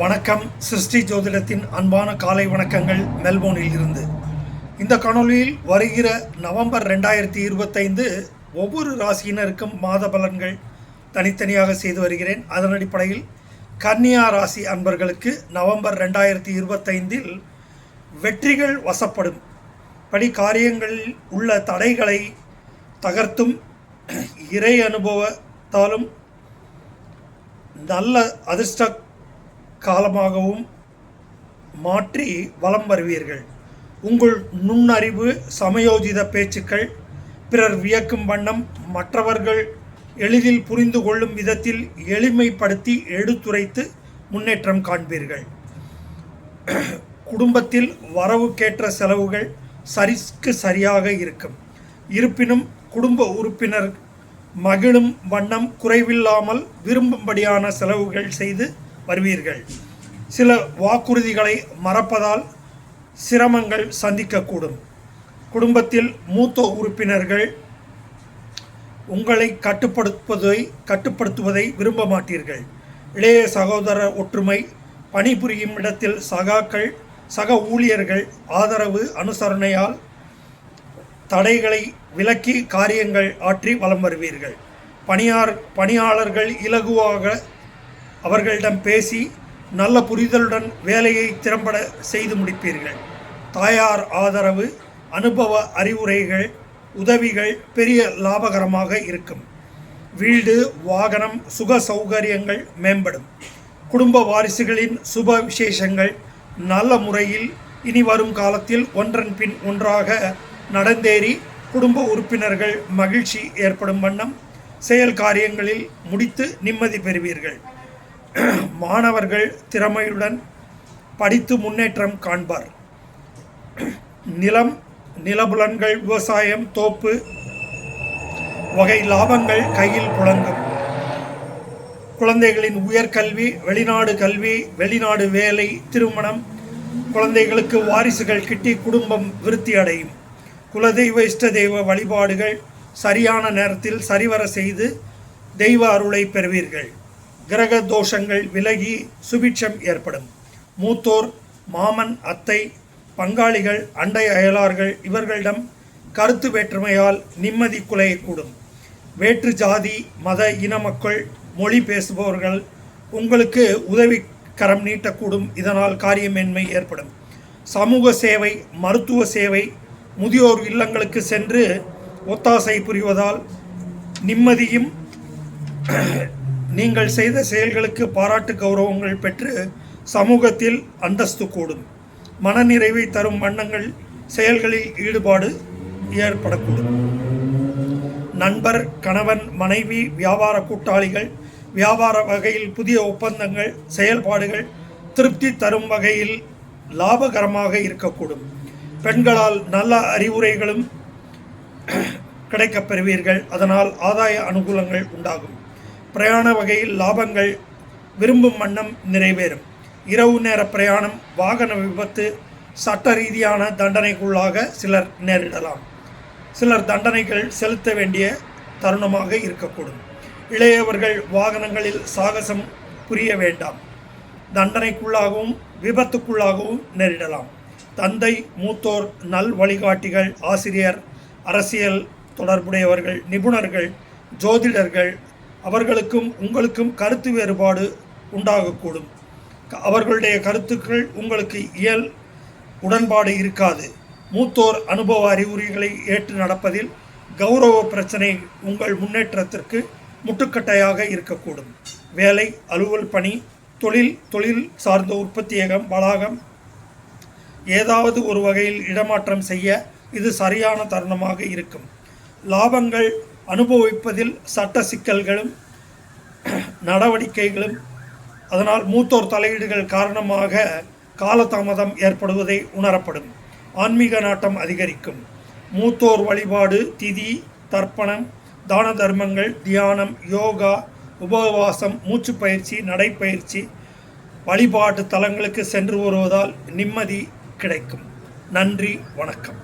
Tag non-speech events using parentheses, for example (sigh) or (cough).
வணக்கம். சிருஷ்டி ஜோதிடத்தின் அன்பான காலை வணக்கங்கள் மெல்போர்னில் இருந்து. இந்த காணொலியில் வருகிற நவம்பர் ரெண்டாயிரத்தி இருபத்தைந்து ஒவ்வொரு ராசியினருக்கும் மாத பலன்கள் தனித்தனியாக செய்து வருகிறேன். அதன் அடிப்படையில் கன்னியா ராசி அன்பர்களுக்கு நவம்பர் ரெண்டாயிரத்தி இருபத்தைந்தில் வெற்றிகள் வசப்படும். படி காரியங்களில் உள்ள தடைகளை தகர்த்தும் இறை அனுபவத்தாலும் நல்ல அதிர்ஷ்ட காலமாகவும் மாற்றி வலம் வருவீர்கள். உங்கள் நுண்ணறிவு சமயோஜித பேச்சுக்கள் பிறர் வியக்கும் வண்ணம் மற்றவர்கள் எளிதில் புரிந்து கொள்ளும் விதத்தில் எளிமைப்படுத்தி எடுத்துரைத்து முன்னேற்றம் காண்பீர்கள். குடும்பத்தில் வரவுக்கேற்ற செலவுகள் சரிக்கு சரியாக இருக்கும். இருப்பினும் குடும்ப உறுப்பினர் மகிழும் வண்ணம் குறைவில்லாமல் விரும்பும்படியான செலவுகள் செய்து வருவீர்கள். சில வாக்குறுதிகளை மறப்பதால் சிரமங்கள் சந்திக்கக்கூடும். குடும்பத்தில் மூத்த உறுப்பினர்கள் உங்களை கட்டுப்படுத்துவதை கட்டுப்படுத்துவதை விரும்ப மாட்டீர்கள். இளைய சகோதர ஒற்றுமை பணிபுரியும் இடத்தில் சகாக்கள் சக ஊழியர்கள் ஆதரவு அனுசரணையால் தடைகளை விலக்கி காரியங்கள் ஆற்றி வலம் வருவீர்கள். பணியார் பணியாளர்கள் இலகுவாக அவர்களிடம் பேசி நல்ல புரிதலுடன் வேலையை திறம்பட செய்து முடிப்பீர்கள். தாயார் ஆதரவு அனுபவ அறிவுரைகள் உதவிகள் பெரிய லாபகரமாக இருக்கும். வீடு வாகனம் சுக சௌகரியங்கள் மேம்படும். குடும்ப வாரிசுகளின் சுப விசேஷங்கள் நல்ல முறையில் இனி வரும் காலத்தில் ஒன்றன் பின் ஒன்றாக நடந்தேறி குடும்ப உறுப்பினர்கள் மகிழ்ச்சி ஏற்படும் வண்ணம் செயல் காரியங்களில் முடித்து நிம்மதி பெறுவீர்கள். (clears throat) மாணவர்கள் திறமையுடன் படித்து முன்னேற்றம் காண்பார். நிலம் நிலபுலன்கள் விவசாயம் தோப்பு வகை லாபங்கள் கையில் புழங்கும். குழந்தைகளின் உயர்கல்வி வெளிநாடு கல்வி வெளிநாடு வேலை திருமணம் குழந்தைகளுக்கு வாரிசுகள் கிட்டி குடும்பம் விருத்தி அடையும். குலதெய்வ இஷ்ட தெய்வ வழிபாடுகள் சரியான நேரத்தில் சரிவர செய்து தெய்வ அருளை பெறுவீர்கள். கிரக தோஷங்கள் விலகி சுபிட்சம் ஏற்படும். மூத்தோர் மாமன் அத்தை பங்காளிகள் அண்டை அயலார்கள் இவர்களிடம் கருத்து வேற்றுமையால் நிம்மதி குலையக்கூடும். வேற்று ஜாதி மத இன மக்கள் மொழி பேசுபவர்கள் உங்களுக்கு உதவி கரம் நீட்டக்கூடும். இதனால் காரியமேன்மை ஏற்படும். சமூக சேவை மருத்துவ சேவை முதியோர் இல்லங்களுக்கு சென்று ஒத்தாசை புரிவதால் நிம்மதியும் நீங்கள் செய்த செயல்களுக்கு பாராட்டு கௌரவங்கள் பெற்று சமூகத்தில் அந்தஸ்து கூடும். மனநிறைவை தரும் வண்ணங்கள் செயல்களில் ஈடுபாடு ஏற்படக்கூடும். நண்பர் கணவன் மனைவி வியாபார கூட்டாளிகள் வியாபார வகையில் புதிய ஒப்பந்தங்கள் செயல்பாடுகள் திருப்தி தரும் வகையில் லாபகரமாக இருக்கக்கூடும். பெண்களால் நல்ல அறிவுரைகளும் (clears throat) கிடைக்கப் பெறுவீர்கள். அதனால் ஆதாய அனுகூலங்கள் உண்டாகும். பிரயாண வகையில் லாபங்கள் விரும்பும் வண்ணம் நிறைவேறும். இரவு நேர பிரயாணம் வாகன விபத்து சட்ட ரீதியான தண்டனைக்குள்ளாக சிலர் நேரிடலாம். சிலர் தண்டனைகள் செலுத்த வேண்டிய தருணமாக இருக்கக்கூடும். இளையவர்கள் வாகனங்களில் சாகசம் புரிய வேண்டாம். தண்டனைக்குள்ளாகவும் விபத்துக்குள்ளாகவும் நேரிடலாம். தந்தை மூத்தோர் நல் வழிகாட்டிகள் ஆசிரியர் அரசியல் தொடர்புடையவர்கள் நிபுணர்கள் ஜோதிடர்கள் அவர்களுக்கும் உங்களுக்கும் கருத்து வேறுபாடு உண்டாகக்கூடும். அவர்களுடைய கருத்துக்கள் உங்களுக்கு இயல் உடன்பாடு இருக்காது. மூத்தோர் அனுபவ அறிகுறிகளை ஏற்று நடப்பதில் கௌரவ பிரச்சனை உங்கள் முன்னேற்றத்திற்கு முட்டுக்கட்டையாக இருக்கக்கூடும். வேலை அலுவல் பணி தொழில் தொழில் சார்ந்த உற்பத்தியகம் வளாகம் ஏதாவது ஒரு வகையில் இடமாற்றம் செய்ய இது சரியான தருணமாக இருக்கும். லாபங்கள் அனுபவிப்பதில் சட்ட சிக்கல்களும் நடவடிக்கைகளும் அதனால் மூத்தோர் தலையீடுகள் காரணமாக காலதாமதம் ஏற்படுவதை உணரப்படும். ஆன்மீக நாட்டம் அதிகரிக்கும். மூத்தோர் வழிபாடு திதி தர்ப்பணம் தான தர்மங்கள் தியானம் யோகா உபவாசம் மூச்சு பயிற்சி நடைப்பயிற்சி வழிபாட்டு தலங்களுக்கு சென்று வருவதால் நிம்மதி கிடைக்கும். நன்றி வணக்கம்.